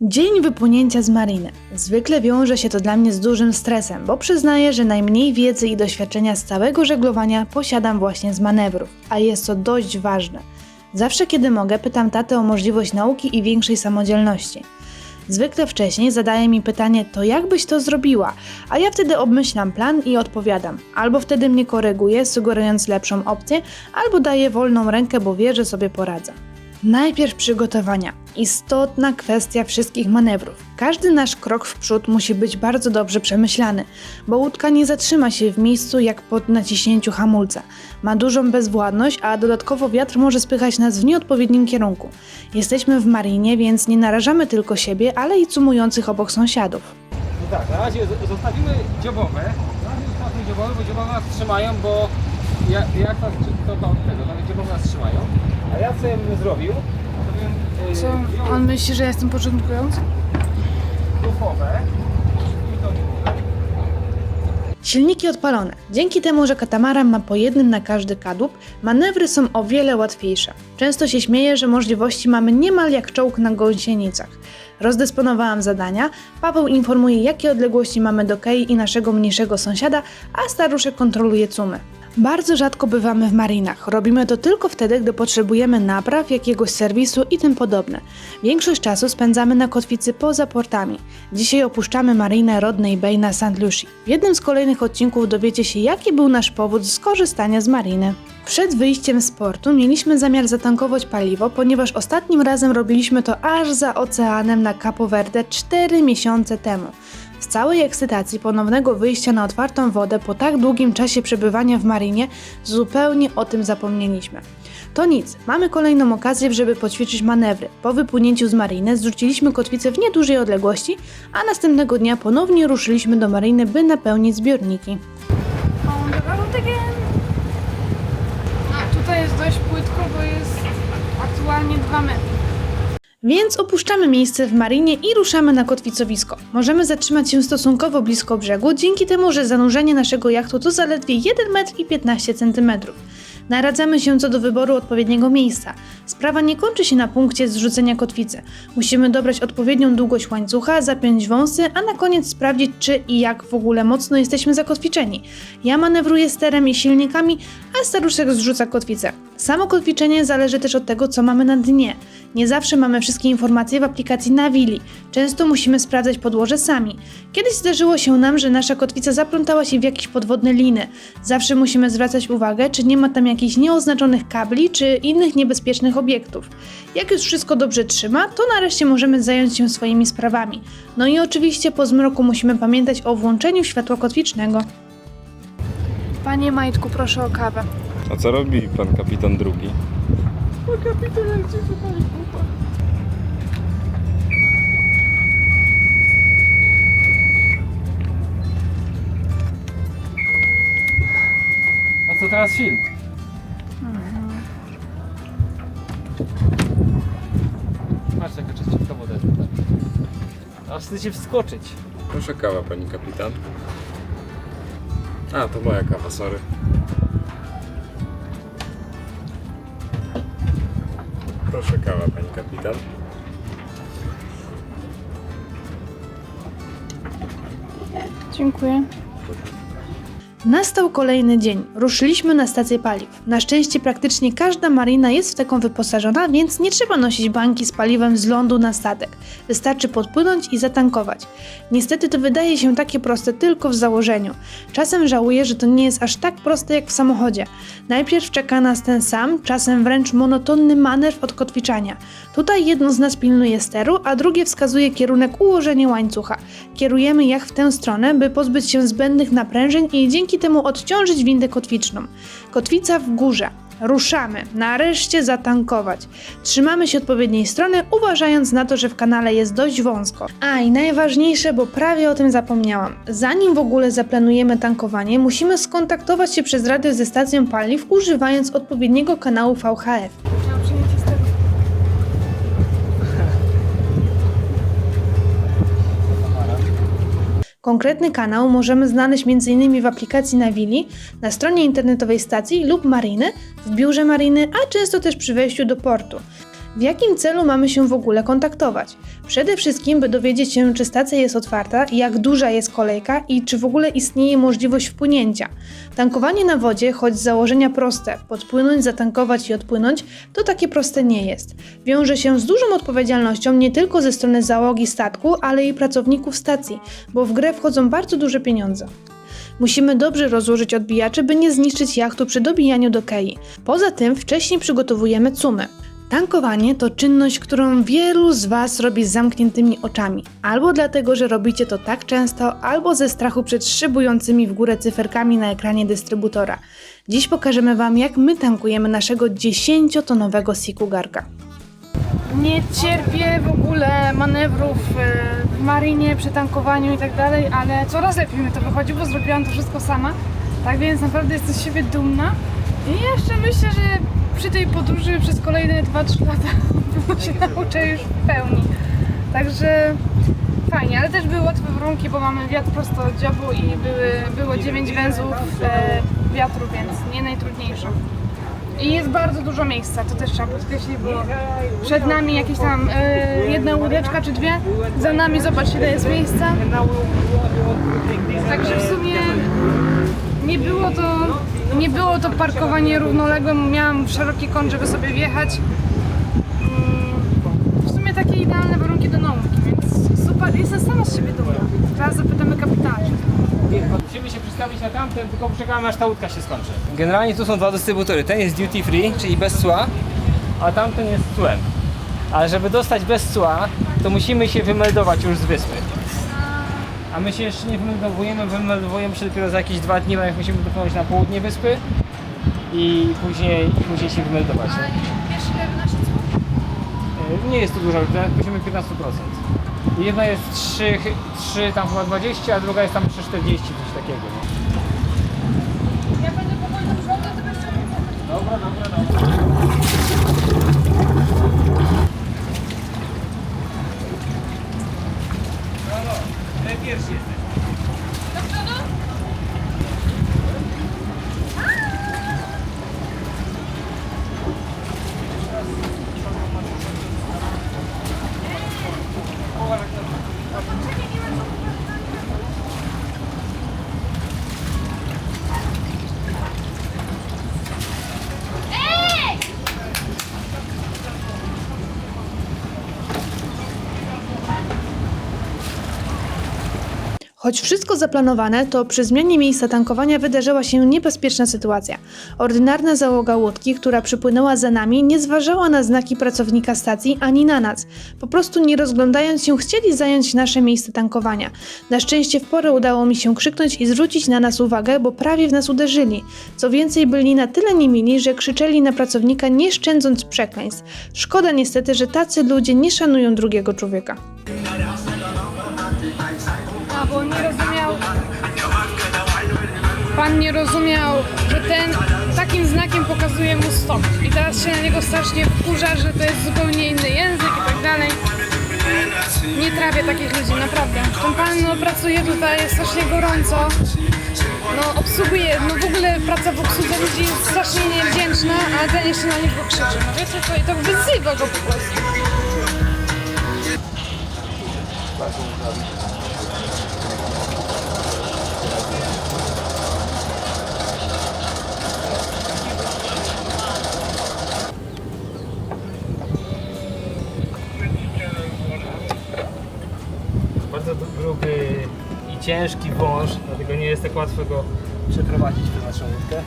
Dzień wypłynięcia z mariny. Zwykle wiąże się to dla mnie z dużym stresem, bo przyznaję, że najmniej wiedzy i doświadczenia z całego żeglowania posiadam właśnie z manewrów, a jest to dość ważne. Zawsze kiedy mogę, pytam tatę o możliwość nauki i większej samodzielności. Zwykle wcześniej zadaje mi pytanie, to jak byś to zrobiła? A ja wtedy obmyślam plan i odpowiadam. Albo wtedy mnie koryguje, sugerując lepszą opcję, albo daje wolną rękę, bo wie, że sobie poradzę. Najpierw przygotowania. Istotna kwestia wszystkich manewrów. Każdy nasz krok w przód musi być bardzo dobrze przemyślany, bo łódka nie zatrzyma się w miejscu jak pod naciśnięciu hamulca. Ma dużą bezwładność, a dodatkowo wiatr może spychać nas w nieodpowiednim kierunku. Jesteśmy w marinie, więc nie narażamy tylko siebie, ale i cumujących obok sąsiadów. No tak, na razie zostawimy dziobowe. Na razie dziobowe, bo dziobowe nas trzymają, bo jak, jak nas to, to od tego, nawet dziobowe nas trzymają. A ja co ja bym zrobił? To bym yy, Co? wziął On myśli, że ja jestem początkujący? duchowe i to Silniki odpalone. Dzięki temu, że katamaran ma po jednym na każdy kadłub, manewry są o wiele łatwiejsze. Często się śmieję, że możliwości mamy niemal jak czołg na gąsienicach. Rozdysponowałam zadania, Paweł informuje jakie odległości mamy do Kei i naszego mniejszego sąsiada, a staruszek kontroluje cumy. Bardzo rzadko bywamy w marinach. Robimy to tylko wtedy, gdy potrzebujemy napraw, jakiegoś serwisu i tym podobne. Większość czasu spędzamy na kotwicy poza portami. Dzisiaj opuszczamy marinę Rodney Bay na St. Lucie. W jednym z kolejnych odcinków dowiecie się, jaki był nasz powód skorzystania z mariny. Przed wyjściem z portu mieliśmy zamiar zatankować paliwo, ponieważ ostatnim razem robiliśmy to aż za oceanem na Capo Verde 4 miesiące temu. Z całej ekscytacji ponownego wyjścia na otwartą wodę po tak długim czasie przebywania w marinie zupełnie o tym zapomnieliśmy. To nic, mamy kolejną okazję, żeby poćwiczyć manewry. Po wypłynięciu z mariny zrzuciliśmy kotwicę w niedużej odległości, a następnego dnia ponownie ruszyliśmy do mariny, by napełnić zbiorniki. On the road again. A tutaj jest dość płytko, bo jest aktualnie 2 metry. Więc opuszczamy miejsce w marinie i ruszamy na kotwicowisko. Możemy zatrzymać się stosunkowo blisko brzegu, dzięki temu, że zanurzenie naszego jachtu to zaledwie 1 metr i 15 cm. Naradzamy się co do wyboru odpowiedniego miejsca. Sprawa nie kończy się na punkcie zrzucenia kotwicy. Musimy dobrać odpowiednią długość łańcucha, zapiąć wąsy, a na koniec sprawdzić, czy i jak w ogóle mocno jesteśmy zakotwiczeni. Ja manewruję sterem i silnikami, a staruszek zrzuca kotwicę. Samo kotwiczenie zależy też od tego, co mamy na dnie. Nie zawsze mamy wszystkie informacje w aplikacji Navili. Często musimy sprawdzać podłoże sami. Kiedyś zdarzyło się nam, że nasza kotwica zaplątała się w jakieś podwodne liny. Zawsze musimy zwracać uwagę, czy nie ma tam jakichś nieoznaczonych kabli, czy innych niebezpiecznych obiektów. Jak już wszystko dobrze trzyma, to nareszcie możemy zająć się swoimi sprawami. No i oczywiście po zmroku musimy pamiętać o włączeniu światła kotwicznego. Panie Majtku, proszę o kawę. A co robi pan kapitan drugi? A co teraz film? Patrz jaka czyściutka woda jest tutaj. Aż chce się wskoczyć. Proszę kawa, pani kapitan. A, to moja kawa, sorry. Proszę kawa, pani kapitan. Dziękuję. Nastał kolejny dzień. Ruszyliśmy na stację paliw. Na szczęście praktycznie każda marina jest w taką wyposażona, więc nie trzeba nosić bańki z paliwem z lądu na statek. Wystarczy podpłynąć i zatankować. Niestety to wydaje się takie proste tylko w założeniu. Czasem żałuję, że to nie jest aż tak proste jak w samochodzie. Najpierw czeka nas ten sam, czasem wręcz monotonny manewr odkotwiczania. Tutaj jedno z nas pilnuje steru, a drugie wskazuje kierunek ułożenia łańcucha. Kierujemy jach w tę stronę, by pozbyć się zbędnych naprężeń i dzięki temu odciążyć windę kotwiczną. Kotwica w górze. Ruszamy, nareszcie zatankować. Trzymamy się odpowiedniej strony, uważając na to, że w kanale jest dość wąsko. A i najważniejsze, bo prawie o tym zapomniałam. Zanim w ogóle zaplanujemy tankowanie, musimy skontaktować się przez radio ze stacją paliw, używając odpowiedniego kanału VHF. Konkretny kanał możemy znaleźć m.in. w aplikacji Navili, na stronie internetowej stacji lub mariny, w biurze mariny, a często też przy wejściu do portu. W jakim celu mamy się w ogóle kontaktować? Przede wszystkim, by dowiedzieć się, czy stacja jest otwarta, jak duża jest kolejka i czy w ogóle istnieje możliwość wpłynięcia. Tankowanie na wodzie, choć z założenia proste, podpłynąć, zatankować i odpłynąć, to takie proste nie jest. Wiąże się z dużą odpowiedzialnością nie tylko ze strony załogi statku, ale i pracowników stacji, bo w grę wchodzą bardzo duże pieniądze. Musimy dobrze rozłożyć odbijacze, by nie zniszczyć jachtu przy dobijaniu do kei. Poza tym wcześniej przygotowujemy cumy. Tankowanie to czynność, którą wielu z Was robi z zamkniętymi oczami. Albo dlatego, że robicie to tak często, albo ze strachu przed szybującymi w górę cyferkami na ekranie dystrybutora. Dziś pokażemy Wam, jak my tankujemy naszego 10-tonowego Sikugarka. Nie cierpię w ogóle manewrów e, w marinie, przy tankowaniu tak dalej, ale coraz lepiej mi to wychodzi, bo zrobiłam to wszystko sama. Tak więc naprawdę jestem z siebie dumna. I jeszcze myślę, że przy tej podróży przez kolejne 2-3 lata się nauczę już w pełni. Także fajnie, ale też były łatwe warunki, bo mamy wiatr prosto od dziobu i były, było 9 węzłów e, wiatru, więc nie najtrudniejsze. I jest bardzo dużo miejsca, to też trzeba podkreślić, bo przed nami jakieś tam e, jedna łódeczka czy dwie, za nami zobacz ile jest miejsca. Także w sumie nie było to, nie było to parkowanie równoległe, miałam szeroki kąt, żeby sobie wjechać. Mm, W sumie takie idealne warunki do nauki, więc super, jestem sama z siebie dumna. Teraz zapytamy kapitana. Musimy się przestawić na tamten, tylko poczekamy aż ta łódka się skończy. Generalnie tu są dwa dystrybutory. Ten jest duty free, czyli bez cła, a tamten jest cłem. Ale żeby dostać bez cła, to musimy się wymeldować już z wyspy. A my się jeszcze nie wymeldowujemy, wymeldowujemy się dopiero za jakieś dwa dni, bo jak musimy dopłynąć na południe wyspy i później, i później się wymeldować. Wiesz ile wynosi Nie jest to dużo, poziomie 15%. I Jedna jest 3, 3 tam chyba 20, a druga jest tam 3,40, coś takiego. nie? Ja będę powoli do przodu, ty będziesz Dobra, dobra, dobra. Pierwszy jesteś. do przodu? Choć wszystko zaplanowane, to przy zmianie miejsca tankowania wydarzyła się niebezpieczna sytuacja. Ordynarna załoga łódki, która przypłynęła za nami, nie zważała na znaki pracownika stacji ani na nas. Po prostu nie rozglądając się, chcieli zająć nasze miejsce tankowania. Na szczęście w porę udało mi się krzyknąć i zwrócić na nas uwagę, bo prawie w nas uderzyli. Co więcej, byli na tyle niemili, że krzyczeli na pracownika nie szczędząc przekleństw. Szkoda niestety, że tacy ludzie nie szanują drugiego człowieka. Bo nie rozumiał. Pan nie rozumiał, że ten takim znakiem pokazuje mu stop. I teraz się na niego strasznie wkurza, że to jest zupełnie inny język i tak dalej. Nie trawię takich ludzi, naprawdę. Ten pan no, pracuje tutaj, jest strasznie gorąco. No, obsługuje, no w ogóle praca w obsłudze ludzi jest strasznie niewdzięczna, a ten jeszcze na niego krzyczy. No wiecie co, i to wyzywa go po prostu. Ciężki wąż, dlatego nie jest tak łatwo go przeprowadzić przez naszą łódkę.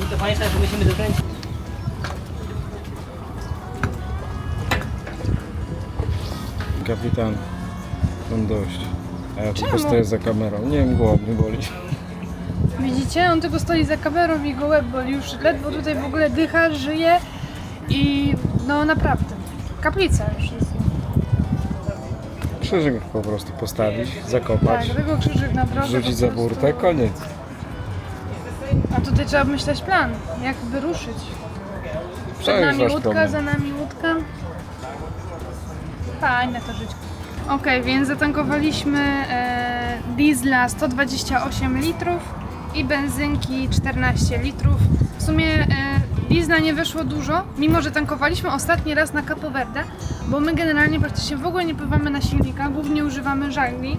I to pamiętaj, że musimy dokręcić. Kapitan, mam dość. A ja tylko Czemu? stoję za kamerą. Nie wiem, głowa mnie boli. Widzicie, on tylko stoi za kamerą i go łeb boli. Już ledwo tutaj w ogóle dycha, żyje i no naprawdę. Kaplica już jest. Krzyżyk po prostu postawić, zakopać, Tak, tego krzyżyk na drodze. rzucić po za prostu. burtę, koniec. A tutaj trzeba myśleć plan, jak wyruszyć. Przed nami łódka, za nami łódka. Fajne to życie. Okej, więc zatankowaliśmy e, diesla 128 litrów i benzynki 14 litrów. W sumie e, diesla nie wyszło dużo, mimo że tankowaliśmy ostatni raz na Capo Verde, bo my generalnie praktycznie w ogóle nie pływamy na silnikach, głównie używamy żagli.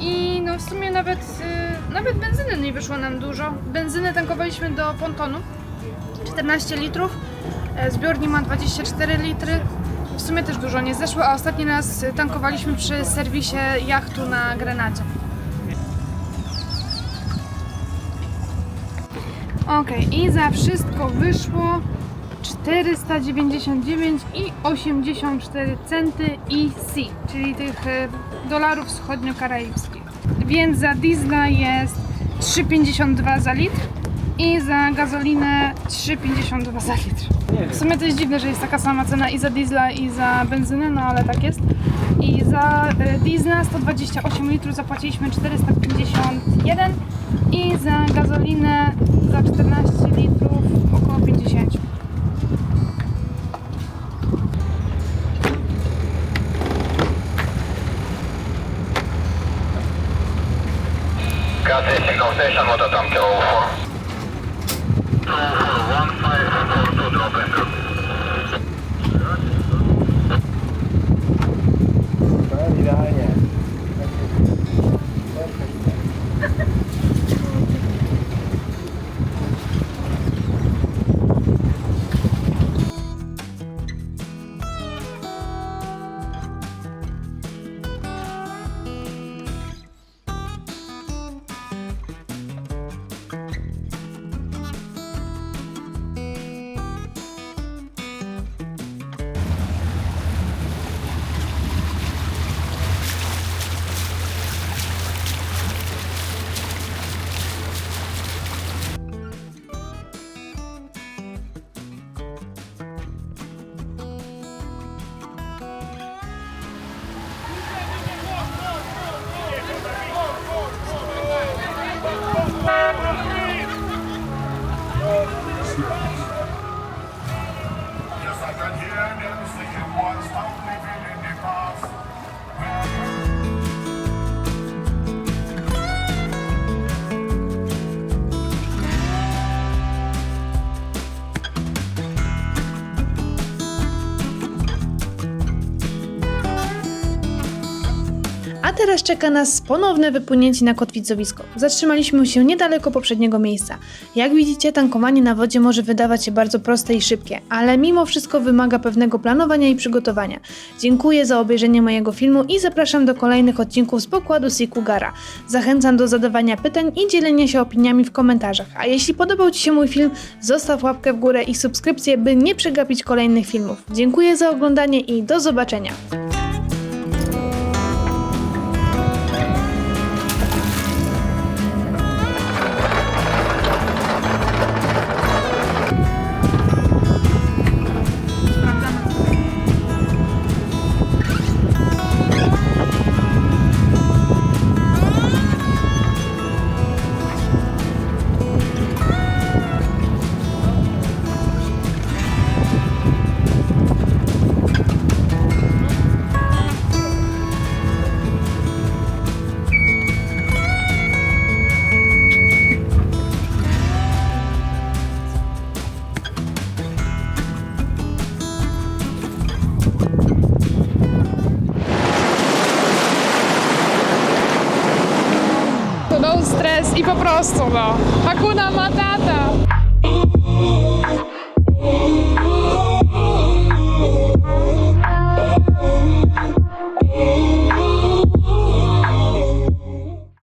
I no w sumie nawet, e, nawet benzyny nie wyszło nam dużo. Benzyny tankowaliśmy do pontonu, 14 litrów, e, zbiornik ma 24 litry. W sumie też dużo nie zeszło, a ostatni raz tankowaliśmy przy serwisie jachtu na Grenadzie. Ok, i za wszystko wyszło 499 i 84 centy EC, czyli tych e, dolarów wschodnio-karaibskich. Więc za diesla jest 3,52 za litr i za gazolinę 3,52 za litr. W sumie to jest dziwne, że jest taka sama cena i za diesla i za benzynę, no ale tak jest. Za diesla 128 litrów zapłaciliśmy 451 i za gazolinę za 14 litrów około 50. Got this signal station, tam to Czeka nas ponowne wypłynięcie na kotwicowisko. Zatrzymaliśmy się niedaleko poprzedniego miejsca. Jak widzicie, tankowanie na wodzie może wydawać się bardzo proste i szybkie, ale mimo wszystko wymaga pewnego planowania i przygotowania. Dziękuję za obejrzenie mojego filmu i zapraszam do kolejnych odcinków z pokładu Sikugara. Zachęcam do zadawania pytań i dzielenia się opiniami w komentarzach. A jeśli podobał Ci się mój film, zostaw łapkę w górę i subskrypcję, by nie przegapić kolejnych filmów. Dziękuję za oglądanie i do zobaczenia. I po prostu no. Hakuna Matata.